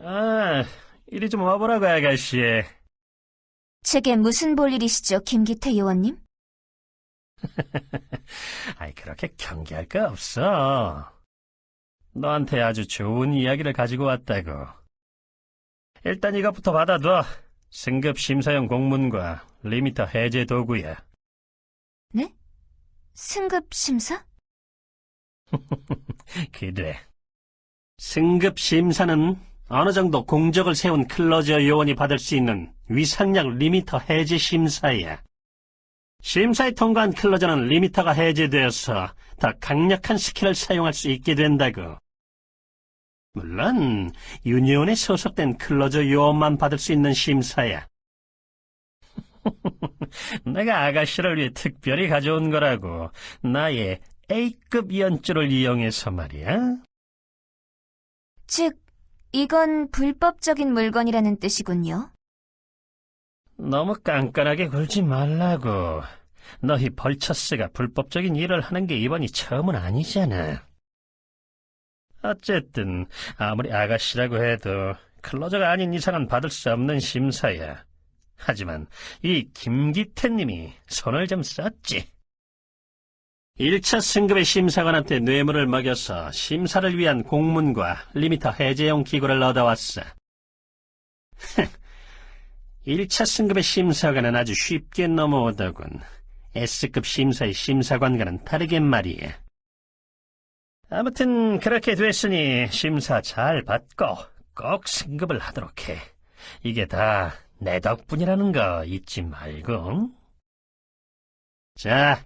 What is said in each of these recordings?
아, 이리 좀 와보라고, 아가씨. 제게 무슨 볼 일이시죠, 김기태 의원님? 아이, 그렇게 경계할 거 없어. 너한테 아주 좋은 이야기를 가지고 왔다고. 일단 이것부터 받아둬. 승급 심사용 공문과 리미터 해제 도구야. 승급 심사? 그래. 승급 심사는 어느 정도 공적을 세운 클로저 요원이 받을 수 있는 위상력 리미터 해제 심사야. 심사에 통과한 클로저는 리미터가 해제되어서 더 강력한 스킬을 사용할 수 있게 된다고. 물론 유니온에 소속된 클로저 요원만 받을 수 있는 심사야. 내가 아가씨를 위해 특별히 가져온 거라고. 나의 A급 연주를 이용해서 말이야. 즉, 이건 불법적인 물건이라는 뜻이군요. 너무 깐깐하게 굴지 말라고. 너희 벌처스가 불법적인 일을 하는 게 이번이 처음은 아니잖아. 어쨌든 아무리 아가씨라고 해도 클로저가 아닌 이상은 받을 수 없는 심사야. 하지만 이 김기태님이 손을 좀 썼지. 1차 승급의 심사관한테 뇌물을 먹여서 심사를 위한 공문과 리미터 해제용 기구를 얻어왔어. 1차 승급의 심사관은 아주 쉽게 넘어오더군. S급 심사의 심사관과는 다르게 말이야. 아무튼 그렇게 됐으니 심사 잘 받고 꼭 승급을 하도록 해. 이게 다 내 덕분이라는 거 잊지 말고. 자,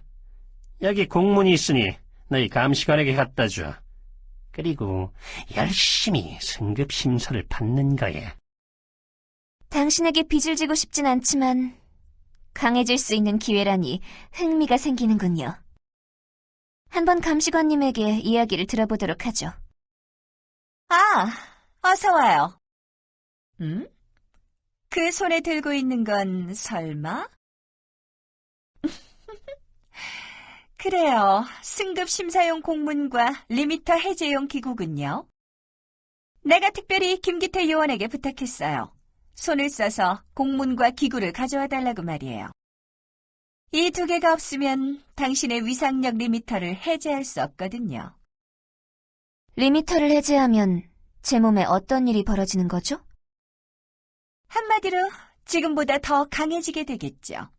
여기 공문이 있으니 너희 감시관에게 갖다 줘. 그리고 열심히 승급 심사를 받는 거야. 당신에게 빚을 지고 싶진 않지만, 강해질 수 있는 기회라니 흥미가 생기는군요. 한번 감시관님에게 이야기를 들어보도록 하죠. 아, 어서 와요. 음? 그 손에 들고 있는 건 설마? 그래요. 승급 심사용 공문과 리미터 해제용 기구군요. 내가 특별히 김기태 요원에게 부탁했어요. 손을 써서 공문과 기구를 가져와 달라고 말이에요. 이 두 개가 없으면 당신의 위상력 리미터를 해제할 수 없거든요. 리미터를 해제하면 제 몸에 어떤 일이 벌어지는 거죠? 한마디로 지금보다 더 강해지게 되겠죠.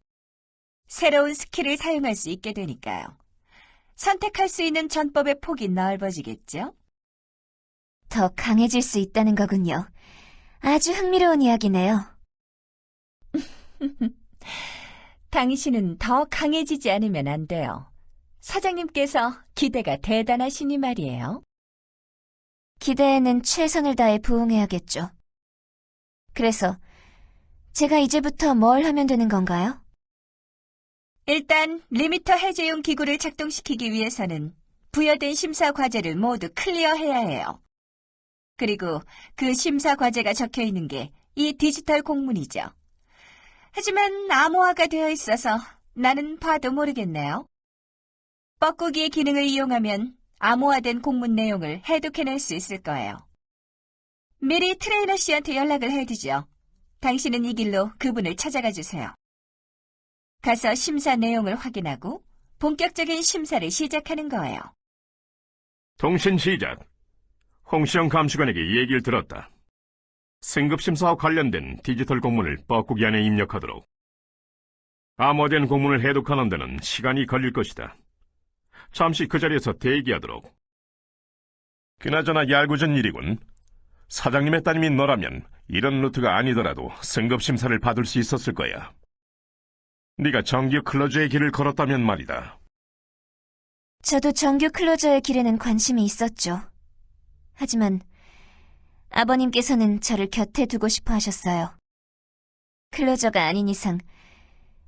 새로운 스킬을 사용할 수 있게 되니까요. 선택할 수 있는 전법의 폭이 넓어지겠죠. 더 강해질 수 있다는 거군요. 아주 흥미로운 이야기네요. 당신은 더 강해지지 않으면 안 돼요. 사장님께서 기대가 대단하시니 말이에요. 기대에는 최선을 다해 부응해야겠죠. 그래서 제가 이제부터 뭘 하면 되는 건가요? 일단 리미터 해제용 기구를 작동시키기 위해서는 부여된 심사 과제를 모두 클리어해야 해요. 그리고 그 심사 과제가 적혀 있는 게 이 디지털 공문이죠. 하지만 암호화가 되어 있어서 나는 봐도 모르겠네요. 뻐꾸기의 기능을 이용하면 암호화된 공문 내용을 해독해낼 수 있을 거예요. 미리 트레이너 씨한테 연락을 해두죠. 당신은 이 길로 그분을 찾아가 주세요. 가서 심사 내용을 확인하고 본격적인 심사를 시작하는 거예요. 통신 시작. 홍시영 감시관에게 이 얘기를 들었다. 승급심사와 관련된 디지털 공문을 뻐꾸기 안에 입력하도록. 암호된 공문을 해독하는 데는 시간이 걸릴 것이다. 잠시 그 자리에서 대기하도록. 그나저나 얄궂은 일이군. 사장님의 따님이 너라면 이런 루트가 아니더라도 승급심사를 받을 수 있었을 거야. 네가 정규 클로즈의 길을 걸었다면 말이다. 저도 정규 클로저의 길에는 관심이 있었죠. 하지만 아버님께서는 저를 곁에 두고 싶어 하셨어요. 클로저가 아닌 이상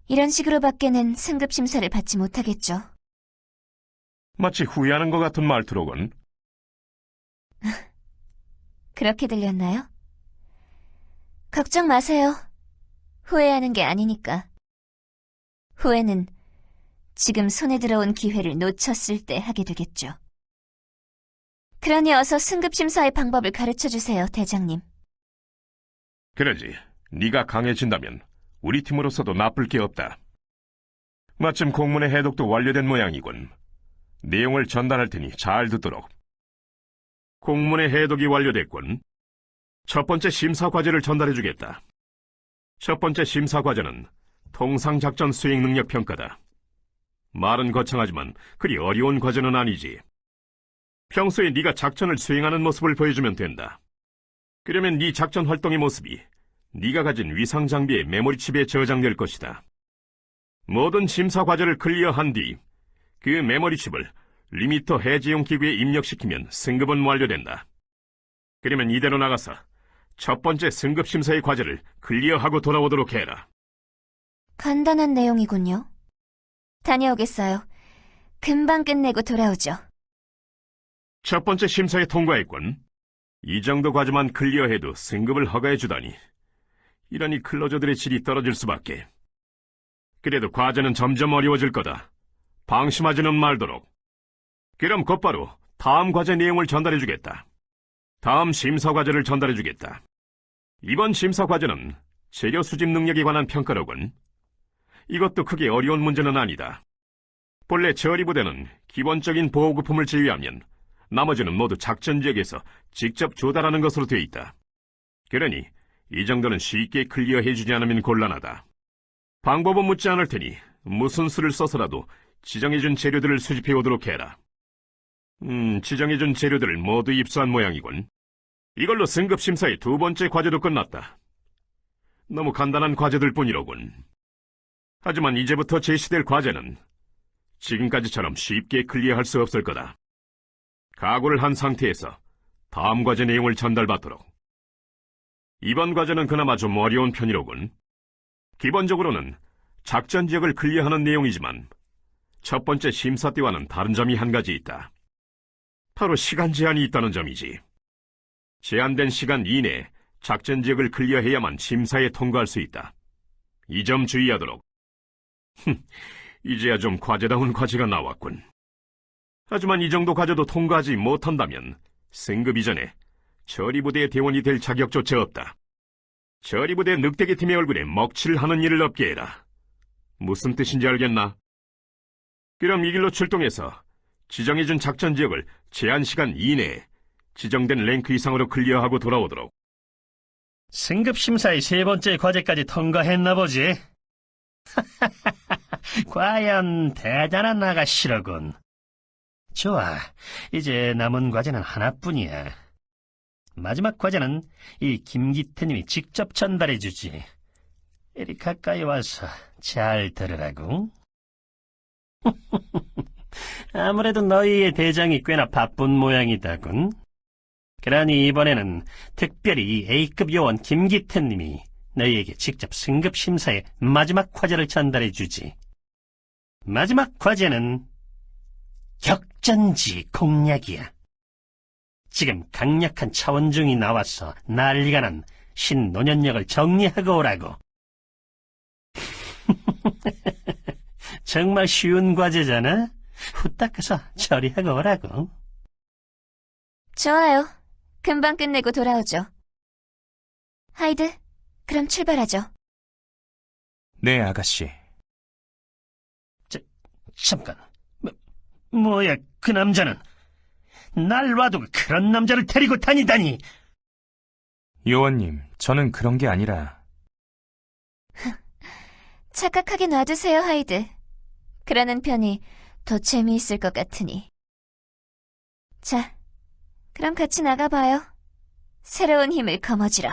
이런 식으로밖에는 승급 심사를 받지 못하겠죠. 마치 후회하는 것 같은 말투로군. 그렇게 들렸나요? 걱정 마세요. 후회하는 게 아니니까. 후회는 지금 손에 들어온 기회를 놓쳤을 때 하게 되겠죠. 그러니 어서 승급심사의 방법을 가르쳐 주세요, 대장님. 그러지. 네가 강해진다면 우리 팀으로서도 나쁠 게 없다. 마침 공문의 해독도 완료된 모양이군. 내용을 전달할 테니 잘 듣도록. 공문의 해독이 완료됐군. 첫 번째 심사 과제를 전달해 주겠다. 첫 번째 심사 과제는 통상작전 수행 능력 평가다. 말은 거창하지만 그리 어려운 과제는 아니지. 평소에 네가 작전을 수행하는 모습을 보여주면 된다. 그러면 네 작전 활동의 모습이 네가 가진 위상 장비의 메모리 칩에 저장될 것이다. 모든 심사 과제를 클리어한 뒤 그 메모리 칩을 리미터 해제용 기구에 입력시키면 승급은 완료된다. 그러면 이대로 나가서 첫 번째 승급 심사의 과제를 클리어하고 돌아오도록 해라. 간단한 내용이군요. 다녀오겠어요. 금방 끝내고 돌아오죠. 첫 번째 심사에 통과했군. 이 정도 과제만 클리어해도 승급을 허가해 주다니. 이러니 클로저들의 질이 떨어질 수밖에. 그래도 과제는 점점 어려워질 거다. 방심하지는 말도록. 그럼 곧바로 다음 과제 내용을 전달해 주겠다. 다음 심사 과제를 전달해 주겠다. 이번 심사 과제는 재료 수집 능력에 관한 평가로군. 이것도 크게 어려운 문제는 아니다. 본래 처리부대는 기본적인 보호구품을 제외하면 나머지는 모두 작전 지역에서 직접 조달하는 것으로 되어 있다. 그러니 이 정도는 쉽게 클리어해주지 않으면 곤란하다. 방법은 묻지 않을 테니 무슨 수를 써서라도 지정해준 재료들을 수집해 오도록 해라. 음, 지정해준 재료들을 모두 입수한 모양이군. 이걸로 승급 심사의 두 번째 과제도 끝났다. 너무 간단한 과제들 뿐이로군. 하지만 이제부터 제시될 과제는 지금까지처럼 쉽게 클리어할 수 없을 거다. 각오를 한 상태에서 다음 과제 내용을 전달받도록. 이번 과제는 그나마 좀 어려운 편이로군. 기본적으로는 작전 지역을 클리어하는 내용이지만 첫 번째 심사 때와는 다른 점이 한 가지 있다. 바로 시간 제한이 있다는 점이지. 제한된 시간 이내에 작전 지역을 클리어해야만 심사에 통과할 수 있다. 이 점 주의하도록. 흠, 이제야 좀 과제다운 과제가 나왔군. 하지만 이 정도 과제도 통과하지 못한다면 승급 이전에 처리부대의 대원이 될 자격조차 없다. 처리부대 늑대기 팀의 얼굴에 먹칠을 하는 일을 없게 해라. 무슨 뜻인지 알겠나? 그럼 이 길로 출동해서 지정해준 작전 지역을 제한 시간 이내에 지정된 랭크 이상으로 클리어하고 돌아오도록. 승급 심사의 세 번째 과제까지 통과했나 보지. 과연 대단한 아가씨로군. 좋아, 이제 남은 과제는 하나뿐이야. 마지막 과제는 이 김기태님이 직접 전달해주지. 이리 가까이 와서 잘 들으라고. 아무래도 너희의 대장이 꽤나 바쁜 모양이다군. 그러니 이번에는 특별히 이 A급 요원 김기태님이 너희에게 직접 승급 심사의 마지막 과제를 전달해 주지. 마지막 과제는 격전지 공략이야. 지금 강력한 차원중이 나와서 난리가 난 신노년역을 정리하고 오라고. 정말 쉬운 과제잖아? 후딱 가서 처리하고 오라고. 좋아요. 금방 끝내고 돌아오죠. 하이드, 그럼 출발하죠. 네, 아가씨. 잠깐, 뭐, 뭐야, 그 남자는? 날 와도 그런 남자를 데리고 다니다니! 요원님, 저는 그런 게 아니라 착각하게 놔두세요, 하이드. 그러는 편이 더 재미있을 것 같으니. 자, 그럼 같이 나가봐요. 새로운 힘을 거머쥐러.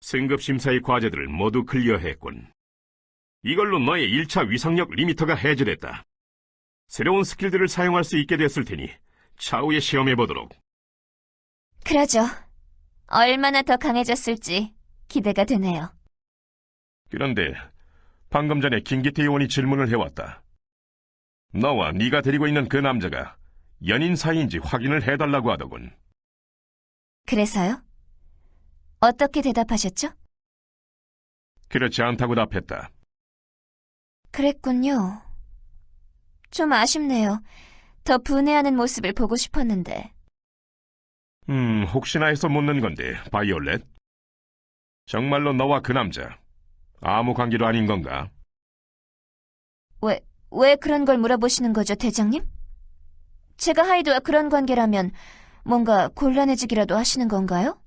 승급 심사의 과제들을 모두 클리어했군. 이걸로 너의 1차 위상력 리미터가 해제됐다. 새로운 스킬들을 사용할 수 있게 됐을 테니 차후에 시험해보도록. 그러죠. 얼마나 더 강해졌을지 기대가 되네요. 그런데 방금 전에 김기태 의원이 질문을 해왔다. 너와 네가 데리고 있는 그 남자가 연인 사이인지 확인을 해달라고 하더군. 그래서요? 어떻게 대답하셨죠? 그렇지 않다고 답했다. 그랬군요. 좀 아쉽네요. 더 분해하는 모습을 보고 싶었는데. 음, 혹시나 해서 묻는 건데, 바이올렛. 정말로 너와 그 남자 아무 관계도 아닌 건가? 왜, 왜 그런 걸 물어보시는 거죠, 대장님? 제가 하이드와 그런 관계라면 뭔가 곤란해지기라도 하시는 건가요?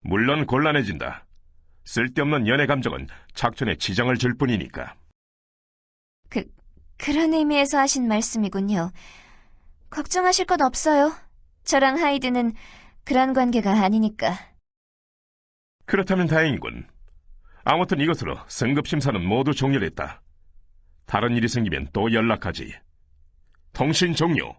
물론 곤란해진다. 쓸데없는 연애 감정은 작전에 지장을 줄 뿐이니까. 그, 그런 의미에서 하신 말씀이군요. 걱정하실 것 없어요. 저랑 하이드는 그런 관계가 아니니까. 그렇다면 다행이군. 아무튼 이것으로 승급 심사는 모두 종료됐다. 다른 일이 생기면 또 연락하지. 통신 종료.